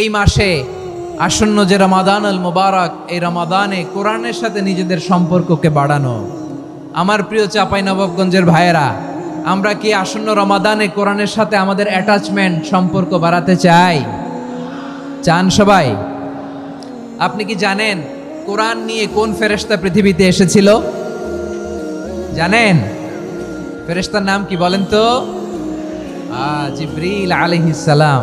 এই মাসে আসন্ন যে রমাদান আল মুবারক, এই রমাদানে কোরআনের সাথে নিজেদের সম্পর্ককে বাড়ানো। আমার প্রিয় চাপাই নবাবগঞ্জের ভাইয়েরা, আমরা কি আসন্ন রমাদানে কোরআনের সাথে আমাদের অ্যাটাচমেন্ট সম্পর্ক বাড়াতে চাই? চান সবাই? আপনি কি জানেন কোরআন নিয়ে কোন ফেরেশতা পৃথিবীতে এসেছিল? জানেন? ফেরেশতার নাম কি বলেন তো? জিব্রিল সালাম।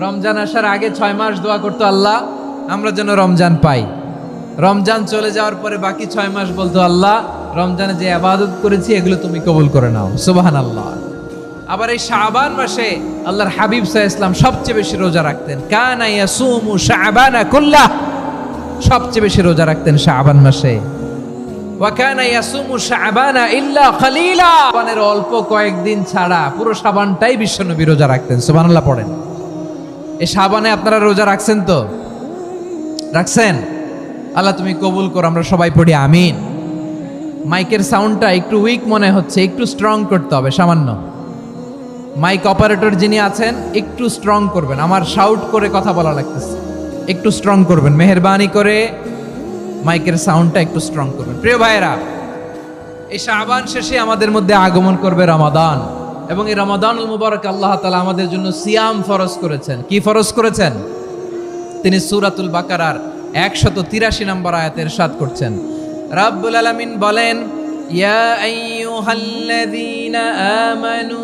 রমজান আসার আগে ছয় মাস দোয়া করতো আল্লাহ, আমরা যেন রমজান পাই। রমজান চলে যাওয়ার পরে বাকি ছয় মাস বলতো আল্লাহ, রমজানে যে আবাদত করেছি, এগুলো তুমি কবুল করে নাও। সুবাহান আল্লাহ আবার এই শাবান মাসে আল্লাহর হাবিব সাহ ইসলাম সবচেয়ে বেশি রোজা রাখতেন। কানা ইয়াসুমু শাবানা কুল্লাহ। সবচেয়ে বেশি রোজা রাখতেন শাবান মাসে। অল্প কয়েকদিন ছাড়া পুরো শাবানটাই বিশ্বনবী রোজা রাখতেন। সুবহানাল্লাহ পড়েন। এই সাবানে আপনারা রোজা রাখছেন তো? রাখছেন? আল্লাহ তুমি কবুল করো, আমরা সবাই পড়ি, আমিন। মাইকের সাউন্ডটা একটু উইক মনে হচ্ছে, একটু স্ট্রং করতে হবে, সামান্য। মাইক অপারেটর যিনি আছেন, একটু স্ট্রং করবেন। আমার শাউট করে কথা বলা লাগতেছে। একটু স্ট্রং করবেন, মেহরবানি করে মাইকের সাউন্ডটা একটু স্ট্রং করবেন। প্রিয় ভাইয়েরা, এই শাহবান শেষে আমাদের মধ্যে আগমন করবে রমাদান। এবং এই রমাদানুল মুবারক আল্লাহ তালা আমাদের জন্য সিয়াম ফরজ করেছেন। কি ফরজ করেছেন? তিনি সুরাতুল বাকারার একশত তিরাশি নম্বর আয়াতের সাত করছেন। রাব্বুল আলামিন বলেন, ইয়া আইয়ুহাল্লাযীনা আমানু,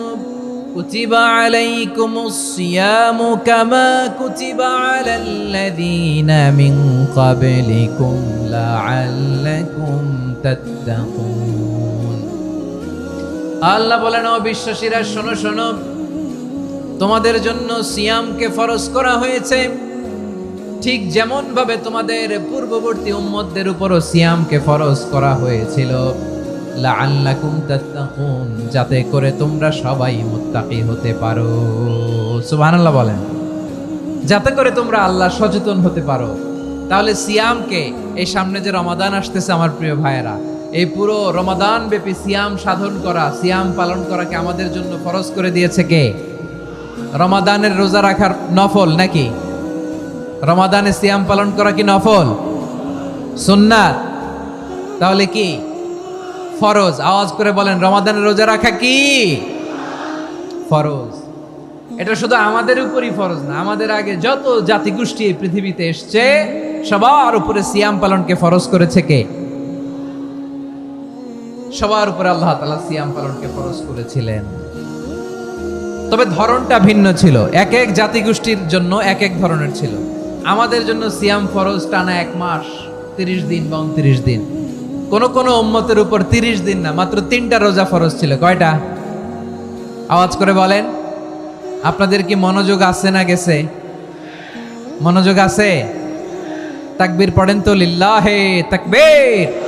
কুতিবা আলাইকুমুস সিয়ামু কামা কুতিবা আলাল্লাযীনা মিন ক্বাবলিকুম লাআল্লাকুম তাত্তাকুন। আল্লাহ বলেন, ও বিশ্বাসীরা, শোনো শোনো। তোমাদের জন্য সিয়ামকে ফরজ করা হয়েছে। ঠিক যেমন ভাবে তোমাদের পূর্ববর্তী উম্মতদের উপরও সিয়ামকে ফরজ করা হয়েছিল। লাআল্লাকুম তাত্তাকুন, যাতে করে তোমরা সবাই মুত্তাকি হতে পারো। সুবহানাল্লাহ বলেন। যাতে করে তোমরা আল্লাহ সচেতন হতে পারো। তাহলে সিয়ামকে এই সামনে যে রমাদান আসতেছে, আমার প্রিয় ভাইয়েরা এই পুরো রমাদান ব্যাপী সিয়াম সাধন করা, সিয়াম পালন করাকে আমাদের জন্য ফরজ করে দিয়েছে কে? রমাদানের রোজা রাখার নফল নাকি? রমাদানে সিয়াম পালন করা কি নফল? সুন্নাত। তাহলে কি? ফরজ। আওয়াজ করে বলেন, রমাদানের রোজা রাখা কি? ফরজ। এটা শুধু আমাদের উপরই ফরজ না, আমাদের আগে যত জাতিগোষ্ঠী পৃথিবীতে এসছে, সবার উপরে সিয়াম পালনকে ফরজ করেছে কে? সবার উপরে আল্লাহ তাআলা সিয়াম পালনকে ফরজ করেছিলেন। তবে ধরনটা ভিন্ন ছিল। এক এক জাতিগোষ্ঠীর জন্য এক এক ধরনের ছিল। আমাদের জন্য সিয়াম ফরজ টানা এক মাস, তিরিশ দিন বা উনত্রিশ দিন। কোন কোন উম্মতের উপর তিরিশ দিন না, মাত্র তিনটা রোজা ফরজ ছিল। কয়টা? আওয়াজ করে বলেন। আপনাদের কি মনোযোগ আছে না গেছে? মনোযোগ আছে? তাকবীর পড়েন তো, লিল্লাহে তাকবীর।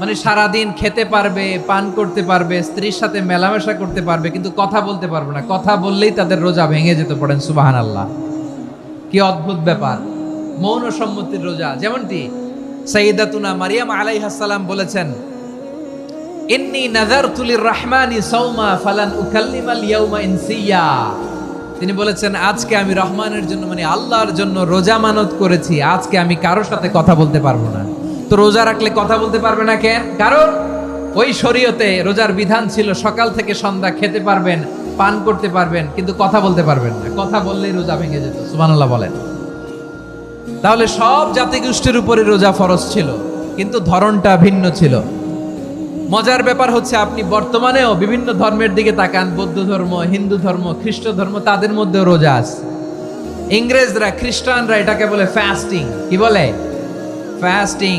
মানে সারাদিন খেতে পারবে, পান করতে পারবে, স্ত্রীর সাথে মেলামেশা করতে পারবে, কিন্তু কথা বলতে পারবে না। কথা বললেই তাদের রোজা ভেঙে যেতে পারেন সুবাহান আল্লাহ কি অদ্ভুত ব্যাপার। মৌন সম্মতির রোজা। যেমনটি সাইদাতুনা মারিয়াম আলাইহাসাল্লাম বলেছেন, ইন্নি নাযারতু লির-রহমানি সাওমা ফালান উকাল্লিমাল ইয়াউমা ইনসিয়া তিনি বলেছেন, আজকে আমি রহমানের জন্য মানে আল্লাহর জন্য রোজা মানত করেছি, আজকে আমি কারোর সাথে কথা বলতে পারব না। তো রোজা রাখলে কথা বলতে পারবে না কেন? কারণ ওই শরীয়তে রোজার বিধান ছিল সকাল থেকে সন্ধ্যা খেতে পারবেন, পান করতে পারবেন, কিন্তু কথা বলতে পারবেন না। কথা বললেই রোজা ভেঙে যেত, সুবহানাল্লাহ বলেন। তাহলে সব জাতিগোষ্ঠীর উপরে রোজা ফরজ ছিল, কিন্তু ধরনটা ভিন্ন ছিল। মজার ব্যাপার হচ্ছে আপনি বর্তমানেও বিভিন্ন ধর্মের দিকে তাকান, বৌদ্ধ ধর্ম, হিন্দু ধর্ম, খ্রিস্ট ধর্ম, তাদের মধ্যেও রোজা আছে। ইংরেজরা, খ্রিস্টানরা এটাকে বলে ফাস্টিং কি বলে? ফাস্টিং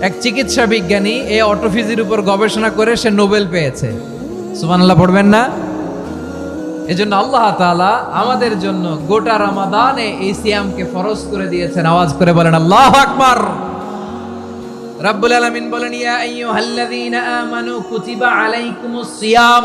এক চিকিৎসা বিজ্ঞানী এই অটোফিজির উপর গবেষণা করে সে নোবেল পেয়েছে। সুবহানাল্লাহ, পড়বেন না? এজন্য আল্লাহ তাআলা আমাদের জন্য গোটা রমাদানে এই সিয়ামকে ফরজ করে দিয়েছেন। আওয়াজ করে বলেন, আল্লাহ আকবার। রাব্বুল আলামিন বলেন, ইয়া আইয়ুহাল্লাযীনা আমানু কুতিবা আলাইকুমুস সিয়াম।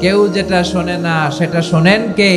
কেউ যেটা শোনে না সেটা শোনেন কে?